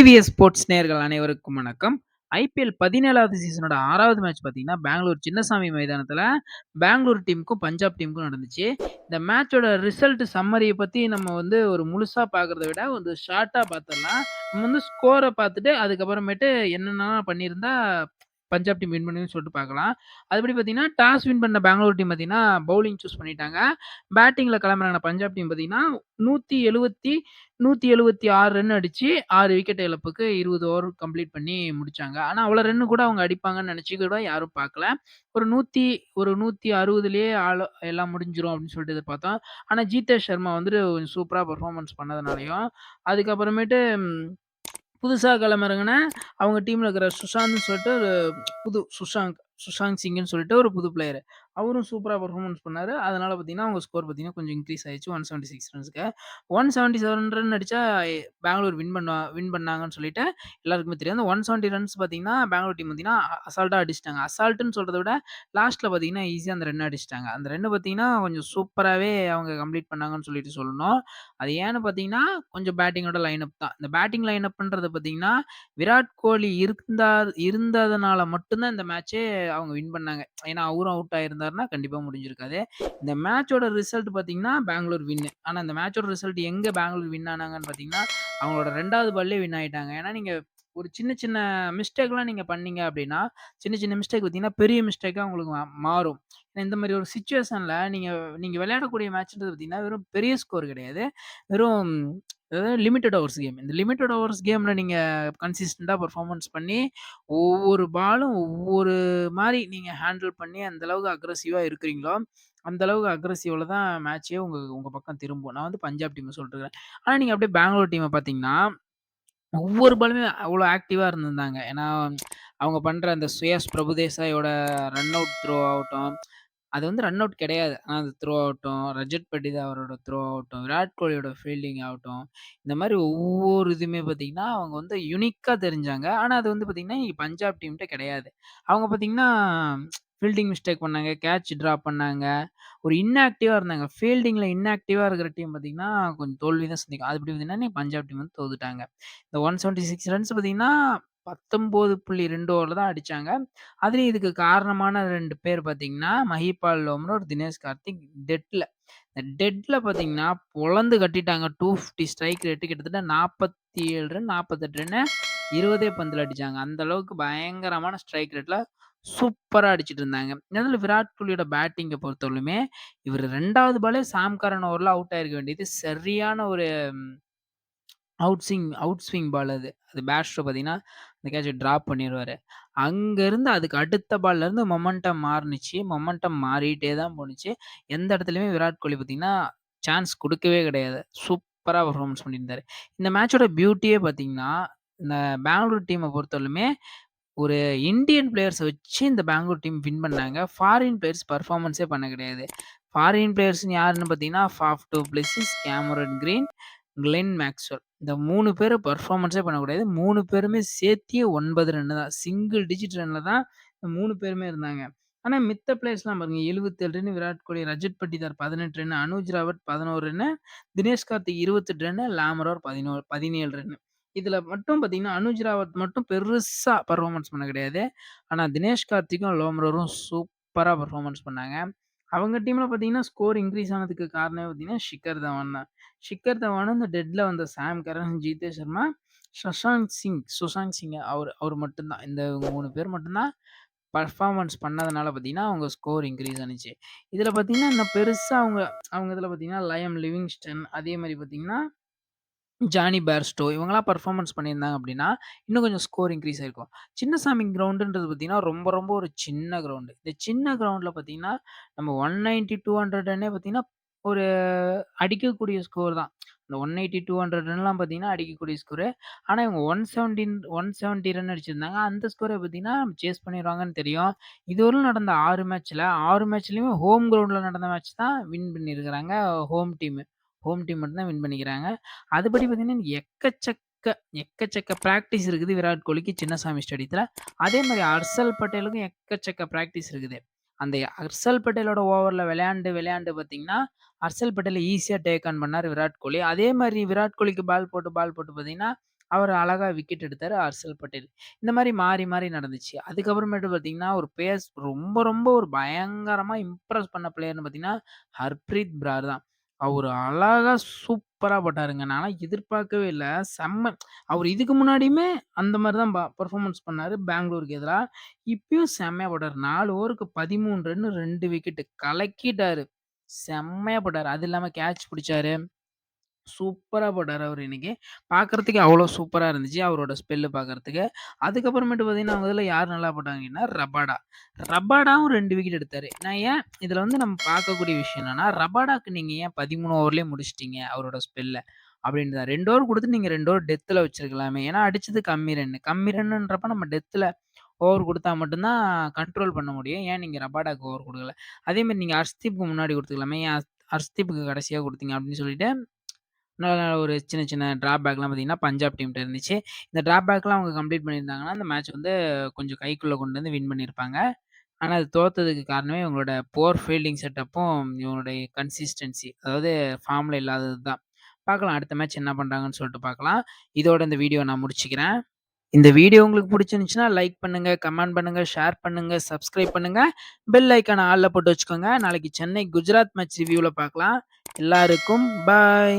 TVS sports நேர்கள் அனைவருக்கும் வணக்கம். ஐபிஎல் 17வது சீசனோட ஆறாவது மேட்ச் பார்த்தீங்கன்னா, பெங்களூர் சின்னசாமி மைதானத்தில் பெங்களூர் டீமுக்கும், பஞ்சாப் டீமுக்கும் நடந்துச்சு. இந்த மேட்சோட ரிசல்ட் சம்மரியை பற்றி நம்ம வந்து ஒரு முழுசாக பார்க்குறத விட, வந்து ஷார்ட்டாக பார்த்தோம்னா நம்ம வந்து ஸ்கோரை பார்த்துட்டு, அதுக்கப்புறமேட்டு என்னென்னலாம் பண்ணியிருந்தா பஞ்சாப் டீம் வின் பண்ணுன்னு சொல்லிட்டு பார்க்கலாம். அதுபடி பார்த்தீங்கன்னா, டாஸ் வின் பண்ண பெங்களூர் டீம் பார்த்தீங்கன்னா, பவுலிங் சூஸ் பண்ணிட்டாங்க. பேட்டிங்கில் கிளம்புறாங்க பஞ்சாப் டீம் பார்த்தீங்கன்னா, 170 176 ரன் அடித்து ஆறு விக்கெட் இழப்புக்கு 20 ஓவர் கம்ப்ளீட் பண்ணி முடித்தாங்க ஆனால் அவ்வளோ ரன் கூட அவங்க அடிப்பாங்கன்னு நினச்சி கூட யாரும் பார்க்கல. ஒரு 100 ஒரு நூற்றி அறுபதுலேயே ஆள் எல்லாம் முடிஞ்சிரும் அப்படின்னு சொல்லிட்டு எதிர்பார்த்தோம். ஆனால் ஜீதேஷ் சர்மா வந்துட்டு கொஞ்சம் சூப்பரா பண்ணதுனாலையும் அதுக்கப்புறமேட்டு புதுசா களமிறங்குன அவங்க டீம்ல இருக்கிற சுஷாந்த்னு சொல்லிட்டு ஒரு புது சுஷாங்க் சுஷாந்த் சிங்னு சொல்லிட்டு ஒரு புது பிளேயர். அவரும் சூப்பரா பெர்ஃபார்மன்ஸ் பண்ணாரு. அதனால பார்த்தீங்கன்னா, அவங்க ஸ்கோர் பார்த்தீங்கன்னா, கொஞ்சம் இன்கிரீஸ் ஆயிருச்சு 176 ரன்ஸ்க்கு. 177 ரன் அடிச்சா பெங்களூர் வின் பண்ணுவா வின் பண்ணாங்கன்னு சொல்லிட்டு எல்லாருக்குமே தெரியும். அந்த 170 ரன்ஸ் பார்த்தீங்கன்னா, பெங்களூர் டீம் பார்த்தீங்கன்னா, அசால்ட்டா அடிச்சுட்டாங்க. அசால்ட்டுன்னு சொல்றத விட லாஸ்ட்ல பார்த்தீங்கன்னா, ஈஸியா அந்த ரன் அடிச்சுட்டாங்க. அந்த ரன் பார்த்தீங்கன்னா, கொஞ்சம் சூப்பராவே அவங்க கம்ப்ளீட் பண்ணாங்கன்னு சொல்லிட்டு சொல்லணும். அது ஏன்னு பார்த்தீங்கன்னா, கொஞ்சம் பேட்டிங்கோட லைனப் தான். இந்த பேட்டிங் லைனப்ன்றது பார்த்தீங்கன்னா, விராட் கோலி இருந்தா இருந்ததுனால மட்டும் தான் இந்த மேட்ச்சே அவங்க வின் பண்ணாங்க. ஏன்னா, அவரும் அவுட் இருந்தாருன்னா கண்டிப்பாக முடிஞ்சிருக்காது. இந்த மேட்சோட ரிசல்ட் பார்த்தீங்கன்னா, பெங்களூர் வின்னு. ஆனால் இந்த மேட்சோட ரிசல்ட் எங்கே பெங்களூர் வின் ஆனாங்கன்னு பார்த்தீங்கன்னா, அவங்களோட 2வது பால்லயே வின் ஆயிட்டாங்க. ஏன்னா, நீங்கள் ஒரு சின்ன சின்ன மிஸ்டேக்லாம் நீங்கள் பண்ணீங்க அப்படின்னா, சின்ன சின்ன மிஸ்டேக் பார்த்தீங்கன்னா, பெரிய மிஸ்டேக்காக உங்களுக்கு மாறும் ஏன்னா இந்த மாதிரி ஒரு சுச்சுவேஷனில் நீங்கள் நீங்கள் விளையாடக்கூடிய மேட்ச்ன்றது பார்த்தீங்கன்னா, வெறும் பெரிய ஸ்கோர் கிடையாது. வெறும் அதாவது லிமிட்டட் ஓவர்ஸ் கேம். இந்த லிமிட்டட் ஓவர்ஸ் கேமில் நீங்கள் கன்சிஸ்டண்ட்டாக பர்ஃபார்மன்ஸ் பண்ணி, ஒவ்வொரு பாலும் ஒவ்வொரு மாதிரி நீங்கள் ஹேண்டில் பண்ணி அந்தளவுக்கு அக்ரஸிவாக இருக்கிறீங்களோ, அந்த அளவுக்கு தான் மேட்ச்சே உங்கள் உங்கள் பக்கம் திரும்பும். நான் வந்து பஞ்சாப் டீமை சொல்லிட்டுருக்கேன். ஆனால் நீங்கள் அப்படியே பெங்களூர் டீமை பார்த்தீங்கன்னா, ஒவ்வொரு பாலுமே அவ்வளோ ஆக்டிவாக இருந்திருந்தாங்க. ஏன்னா, அவங்க பண்ணுற அந்த சுயாஸ் பிரபுதேசாயோட ரன் அவுட் த்ரோ ஆகட்டும், அது வந்து ரன் அவுட் கிடையாது. ஆனா, அது த்ரோ ஆகட்டும், ரஜத் பட்டிதாரோட த்ரோ ஆகட்டும், விராட் கோலியோட ஃபீல்டிங் ஆகட்டும், இந்த மாரி ஒவ்வொரு இதுவுமே பார்த்தீங்கன்னா, அவங்க வந்து யுனிக்கா தெரிஞ்சாங்க. ஆனா, அது வந்து பார்த்தீங்கன்னா, பஞ்சாப் டீம்ட்ட கிடையாது. அவங்க பார்த்தீங்கன்னா, ஃபீல்டிங் மிஸ்டேக் பண்ணாங்க, கேட்ச் ட்ரா பண்ணாங்க. ஒரு இன்ஆக்டிவா இருந்தாங்க. ஃபீல்டிங்ல இன்ஆக்டிவா இருக்கிற டீம் பார்த்தீங்கன்னா, கொஞ்சம் தோல்வி தான் சந்திக்கும். அது எப்படி பார்த்தீங்கன்னா, பஞ்சாப் டீம் வந்து தோத்துட்டாங்க. இந்த 176 ரன்ஸ் பார்த்தீங்கன்னா, 19.2 ஓவர்ல தான் அடிச்சாங்க. அதுலயும் இதுக்கு காரணமான 2 பேர் பார்த்தீங்கன்னா, மஹிபால் லோம்ரோ, தினேஷ் கார்த்திக் டெட்ல. இந்த டெட்ல பார்த்தீங்கன்னா, பொளந்து கட்டிட்டாங்க. 250 ஸ்ட்ரைக் ரேட் கிட்டத்தட்ட 47 ரன், 48 ரன்னு 20 பந்துல அடிச்சாங்க. அந்த அளவுக்கு பயங்கரமான ஸ்ட்ரைக் ரேட்ல சூப்பரா அடிச்சிட்டு இருந்தாங்க. இதுல விராட் கோலியோட பேட்டிங்க பொறுத்தவரையிலுமே, இவரு 2வது பாலே சாம் கரன் ஓவர்ல அவுட் ஆயிருக்க வேண்டியது. சரியான ஒரு out swing out swing ball அது. அது பேட்ஸ்மேன் பார்த்தீங்கன்னா, அந்த கேட்ச ட்ராப் பண்ணிடுவார் அங்கேருந்து அதுக்கு அடுத்த பால்லேருந்து மொமெண்டம் மாறுனுச்சு. மொமெண்டம் மாறிட்டே தான் போணுச்சு. எந்த இடத்துலையுமே விராட் கோலி பார்த்தீங்கன்னா, சான்ஸ் கொடுக்கவே கிடையாது. சூப்பராக பர்ஃபார்மன்ஸ் பண்ணியிருந்தாரு. இந்த மேட்சோட பியூட்டியே பார்த்தீங்கன்னா, இந்த பெங்களூர் டீமை பொறுத்தவரையுமே ஒரு இந்தியன் பிளேயர்ஸை வச்சு இந்த பெங்களூர் டீம் வின் பண்ணாங்க. ஃபாரின் பிளேயர்ஸ் பர்ஃபார்மன்ஸே பண்ண கிடையாது. ஃபாரின் பிளேயர்ஸ்னு யாருன்னு பார்த்தீங்கன்னா, Faf du Plessis, Cameron Green, Glenn Maxwell. இந்த 3 பேரு பெர்ஃபார்மன்ஸே பண்ணக்கூடாது மூணு 3 பேருமே சேர்த்தியே 9 ரன்னு தான். சிங்கிள் டிஜிட் ரன்ல தான் இந்த 3 பேருமே இருந்தாங்க. ஆனா, மித்த பிளேயர்ஸ்லாம் பாருங்க 77 ரன் விராட் கோலி, ரஜத் பட்டிதார் 18 ரன், அனுஜ் ராவத் 11 ரன்னு, தினேஷ் கார்த்திக் 28 ரன்னு, லாமரோர் 11 17 ரன்னு. இதுல மட்டும் பார்த்தீங்கன்னா, அனுஜ் ராவத் மட்டும் பெருசா பெர்ஃபார்மன்ஸ் பண்ண கிடையாது. ஆனா, தினேஷ் கார்த்திக்கும், லோமரோரும் சூப்பரா பெர்ஃபார்மன்ஸ் பண்ணாங்க. அவங்க டீமில் பார்த்தீங்கன்னா, ஸ்கோர் இன்க்ரீஸ் ஆனதுக்கு காரணமே பார்த்தீங்கன்னா, ஷிக்கர் தவான் தான். ஷிக்கர் தவானும், இந்த டெட்டில் வந்த சாம் கரன், ஜீதேஷ் சர்மா, சஷாங்க் சிங் சுஷாந்த் சிங் அவர் அவர் மட்டும்தான் இந்த மூணு பேர் மட்டும்தான் பர்ஃபார்மன்ஸ் பண்ணதுனால பார்த்தீங்கன்னா, அவங்க ஸ்கோர் இன்க்ரீஸ் ஆனிச்சு இதில் பார்த்தீங்கன்னா, இன்னும் பெருசாக அவங்க அவங்க இதில் பார்த்தீங்கன்னா, லயம் லிவிங்ஸ்டன் அதே மாதிரி பார்த்தீங்கன்னா, ஜானி பேர்ஸ்டோ இவங்கலாம் பெர்ஃபார்மன்ஸ் பண்ணியிருந்தாங்க அப்படின்னா, இன்னும் கொஞ்சம் ஸ்கோர் இன்க்ரீஸ் ஆயிருக்கும். சின்னசாமி கிரவுண்டுன்றது பார்த்தீங்கன்னா, ரொம்ப ரொம்ப ஒரு சின்ன கிரவுண்டு. இந்த சின்ன கிரவுண்டில் பார்த்தீங்கன்னா, நம்ம 190, 200 ரன்னே பார்த்தீங்கன்னா, ஒரு அடிக்கக்கூடிய ஸ்கோர் தான். இந்த 180, 200 ரன்லாம் பார்த்தீங்கன்னா, அடிக்கக்கூடிய ஸ்கோரு. ஆனா, இவங்க 117 170 ரன் அடிச்சிருந்தாங்க. அந்த ஸ்கோர பார்த்தீங்கன்னா, சேஸ் பண்ணிருவாங்கன்னு தெரியும். இதுவரையிலும் நடந்த 6 மேட்ச்ல 6 மேட்ச்லயுமே ஹோம் கிரவுண்ட்ல நடந்த மேட்ச் தான் வின் பண்ணியிருக்கிறாங்க ஹோம் டீமு. ஹோம் டீம் மட்டும் தான் வின் பண்ணிக்கிறாங்க. அதுபடி பார்த்தீங்கன்னா, எக்கச்சக்க எக்கச்சக்க ப்ராக்டிஸ் இருக்குது விராட் கோலிக்கு சின்னசாமி ஸ்டேடியத்தில் அதே மாதிரி ஹர்ஷல் பட்டேலுக்கும் எக்கச்சக்க ப்ராக்டிஸ் இருக்குது. அந்த ஹர்ஷல் பட்டேலோட ஓவரில் விளையாண்டு விளையாண்டு பார்த்தீங்கன்னா, ஹர்ஷல் பட்டேலை ஈஸியாக டேக் ஆன் பண்ணாரு விராட் கோலி. அதே மாதிரி விராட் கோலிக்கு பால் போட்டு பால் போட்டு பார்த்தீங்கன்னா, அவர் அழகாக விக்கெட் எடுத்தார் ஹர்ஷல் பட்டேல். இந்த மாதிரி மாறி, மாறி நடந்துச்சு. அதுக்கப்புறமேட்டு பார்த்தீங்கன்னா, ஒரு பேஸ் ரொம்ப, ரொம்ப ஒரு பயங்கரமாக இம்ப்ரெஸ் பண்ண பிளேயர்னு பார்த்தீங்கன்னா, ஹர்ப்ரீத் பிரார் தான். அவரு அழகா சூப்பரா போட்டாருங்க. நான்லாம் எதிர்பார்க்கவே இல்ல. செம்ம அவரு இதுக்கு முன்னாடியுமே அந்த மாரி தான் ப பெர்ஃபார்மன்ஸ் பண்ணாரு பெங்களூருக்கு எதிரா. இப்பயும் செம்மையா போட்டாரு. 4 ஓவருக்கு 13 ரன்னு 2 விக்கெட் கலக்கிட்டாரு. செம்மையா போட்டாரு. அது இல்லாம கேட்ச் பிடிச்சாரு சூப்பரா போட்டாரு அவரு இன்னைக்கு. பார்க்கறதுக்கே அவ்வளோ சூப்பரா இருந்துச்சு. அவரோட ஸ்பெல்லு பார்க்கறதுக்கு. அதுக்கப்புறமேட்டு பார்த்தீங்கன்னா, அவங்க யார் நல்லா போட்டாங்கன்னா, ரபாடா. ரபாடாவும் 2 விக்கெட் எடுத்தாரு. நான் ஏன் இதுல வந்து நம்ம பார்க்கக்கூடிய விஷயம் என்னன்னா, ரபாடாக்கு நீங்க ஏன் 13 ஓவர்லயே முடிச்சுட்டீங்க அவரோட ஸ்பெல்ல? அப்படின்னு தான். 2 ஓவர் குடுத்து நீங்க 2 ஓவர் டெத்ல வச்சிருக்கலாமே. ஏன்னா அடிச்சது கம்மி ரன்னு. கம்மி ரன்னுன்றப்ப நம்ம டெத்ல ஓவர் குடுத்தா மட்டும் தான் கண்ட்ரோல் பண்ண முடியும். ஏன் நீங்க ரபாடாக்கு ஓவர் குடுக்கல? அதே மாரி நீங்க ஹர்ஷ்தீப்க்கு முன்னாடி கொடுத்துக்கலாமே ஏன் ஹர்ஷ்தீப்க்கு கடைசியா குடுத்தீங்க? அப்படின்னு சொல்லிட்டு நான் ஒரு சின்ன, சின்ன டிராபேக்லாம் பார்த்தீங்கன்னா, பஞ்சாப் டீம்ட்ட இருந்துச்சு. இந்த டிராபேக்லாம் அவங்க கம்ப்ளீட் பண்ணியிருந்தாங்கன்னா, அந்த மேட்ச் வந்து கொஞ்சம் கைக்குள்ளே கொண்டு வந்து வின் பண்ணியிருப்பாங்க. ஆனால் அது தோத்ததுக்கு காரணமே இவங்களோட போர் ஃபீல்டிங் செட்டப்பும், இவங்களுடைய கன்சிஸ்டன்சி அதாவது ஃபார்மில் இல்லாதது தான். பார்க்கலாம் அடுத்த மேட்ச் என்ன பண்ணுறாங்கன்னு சொல்லிட்டு பார்க்கலாம். இதோட இந்த வீடியோ நான் முடிச்சுக்கிறேன். இந்த வீடியோ உங்களுக்கு பிடிச்சிருந்துச்சுன்னா லைக் பண்ணுங்க, கமெண்ட் பண்ணுங்க, ஷேர் பண்ணுங்க, சப்ஸ்கிரைப் பண்ணுங்க. பெல் ஐக்கான ஆளில் போட்டு வச்சுக்கோங்க. நாளைக்கு சென்னை, குஜராத் மேட்ச் ரிவ்யூவில் பார்க்கலாம். எல்லாருக்கும் பாய்.